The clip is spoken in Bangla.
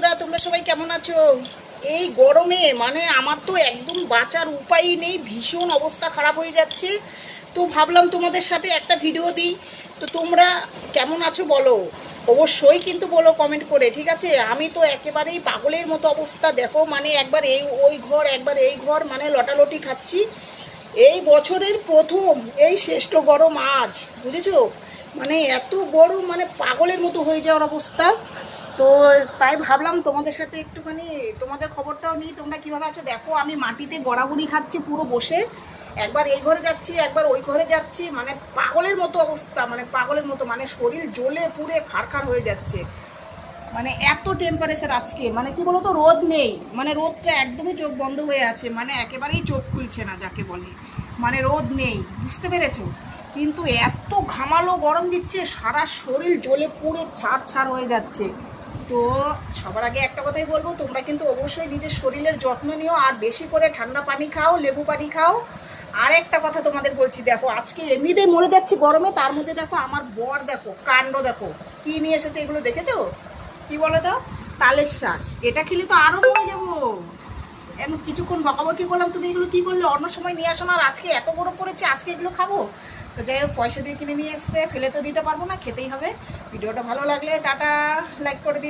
বন্ধুরা, তোমরা সবাই কেমন আছো? এই গরমে মানে আমার তো একদম বাঁচার উপায়ই নেই, ভীষণ অবস্থা খারাপ হয়ে যাচ্ছে। তো ভাবলাম তোমাদের সাথে একটা ভিডিও দিই। তো তোমরা কেমন আছো বলো? অবশ্যই কিন্তু বলো কমেন্ট করে, ঠিক আছে? আমি তো একেবারেই পাগলের মতো অবস্থা, দেখো মানে একবার এই, ওই ঘর, একবার এই ঘর মানে লটালটি খাচ্ছি। এই বছরের প্রথম, এই শ্রেষ্ঠ গরম আজ, বুঝেছ? মানে এত গরম মানে পাগলের মতো হয়ে যাওয়ার অবস্থা। তো তাই ভাবলাম তোমাদের সাথে একটুখানি, তোমাদের খবরটাও নিই, তোমরা কীভাবে আছো? দেখো, আমি মাটিতে গড়াগড়ি খাচ্ছি পুরো বসে। একবার এই ঘরে যাচ্ছি, একবার ওই ঘরে যাচ্ছি মানে পাগলের মতো অবস্থা মানে পাগলের মতো মানে শরীর জ্বলে পুড়ে খারখার হয়ে যাচ্ছে। মানে এত টেম্পারেচার আজকে মানে কি বলতো, রোদ নেই। মানে রোদটা একদমই চোখ বন্ধ হয়ে আছে মানে একেবারেই চোখ খুলছে না, যাকে বলে। মানে রোদ নেই, বুঝতে পেরেছ? কিন্তু এত ঘামালো গরম দিচ্ছে, সারা শরীর জ্বলে পুড়ে ছাড় ছাড় হয়ে যাচ্ছে। তো সবার আগে একটা কথাই বলব, তোমরা কিন্তু অবশ্যই নিজের শরীরের যত্ন নিও, আর বেশি করে ঠান্ডা পানি খাও, লেবু পানি খাও। আর একটা কথা তোমাদের বলছি, দেখো, আজকে এমনিতেই মরে যাচ্ছি গরমে, তার মধ্যে দেখো আমার বর দেখো, কাণ্ড দেখো। কি নিয়ে এসেছে এগুলো দেখেছ? কি বলো তো? তালের শ্বাস। এটা খেলে তো আরও মরে যাব। এখন কিছুক্ষণ বকাবকি করলাম, তুমি এগুলো কি করলে? অন্য সময় নিয়ে আসো না, আর আজকে এত গরম পড়েছে, আজকে এগুলো খাব? তো যাই হোক, পয়সা দিয়ে কিনে নিয়ে এসছে, ফেলে তো দিতে পারব না, খেতেই হবে। ভিডিওটা ভালো লাগলে টাটা লাইক করে দিও।